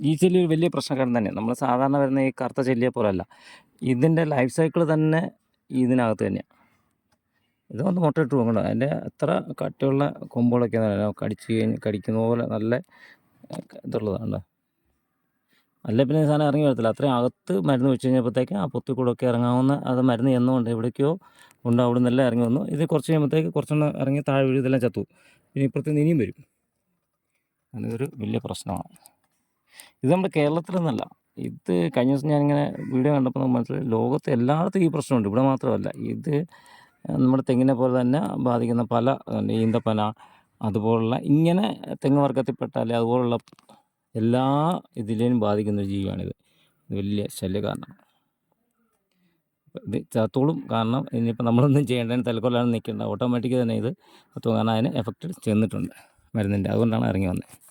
ഈ ചെല്ലി ഒരു വലിയ പ്രശ്നക്കാരൻ തന്നെ. നമ്മൾ സാധാരണ വരുന്ന ഈ കറുത്ത ചെല്ലിയെ പോലല്ല. ഇതിന്റെ ലൈഫ് സൈക്കിൾ തന്നെ ഇതിനകത്ത് തന്നെയാണ് ഇത് വന്ന് മുട്ടയിട്ട് പോകണ്ട അതിന്റെ എത്ര കട്ടിയുള്ള കൊമ്പുകളൊക്കെ കടിച്ച് കഴിഞ്ഞ് കടിക്കുന്ന പോലെ നല്ല ഇതുള്ളതാണ് അല്ല പിന്നെ സാധനം ഇറങ്ങി വരത്തില്ല. അത്രയും അകത്ത് മരുന്ന് വെച്ച് കഴിഞ്ഞപ്പോഴത്തേക്ക് ആ പൊത്തിക്കൂടൊക്കെ ഇറങ്ങാവുന്ന അത് മരുന്ന് എന്നുകൊണ്ട് എവിടേക്കോ ഉണ്ട് അവിടെ നിന്നെല്ലാം ഇറങ്ങി വന്നു. ഇത് കുറച്ച് കഴിയുമ്പോഴത്തേക്ക് കുറച്ചെണ്ണം ഇറങ്ങി താഴെ വീഴും ഇതെല്ലാം ചത്തു. പിന്നെ ഇപ്പുറത്ത് നിന്ന് ഇനിയും വരും. ഇതൊരു വലിയ പ്രശ്നമാണ്. ഇത് നമ്മുടെ കേരളത്തിൽ നിന്നല്ല ഇത് കഴിഞ്ഞ ദിവസം ഞാനിങ്ങനെ വീഡിയോ കണ്ടപ്പോൾ നമുക്ക് മനസ്സിലായി. ലോകത്ത് എല്ലായിടത്തും ഈ പ്രശ്നമുണ്ട്. ഇവിടെ മാത്രമല്ല. ഇത് നമ്മുടെ തെങ്ങിനെ പോലെ തന്നെ ബാധിക്കുന്ന പല ഈന്തപ്പന അതുപോലുള്ള ഇങ്ങനെ തെങ്ങ് വർഗത്തിൽപ്പെട്ടാൽ അതുപോലുള്ള എല്ലാ ഇതിലേയും ബാധിക്കുന്ന ഒരു ജീവിയാണിത്. വലിയ കാരണം ഇത് ചത്തോളും കാരണം ഇനിയിപ്പോൾ നമ്മളൊന്നും ചെയ്യേണ്ടതിന് തലക്കൊല്ലാണ് നിൽക്കേണ്ട. ഓട്ടോമാറ്റിക് തന്നെ ഇത് ചത്തു കാരണം അതിന് എഫക്റ്റ് ചെന്നിട്ടുണ്ട് മരുന്നിന്റെ. അതുകൊണ്ടാണ് ഇറങ്ങി വന്നത്.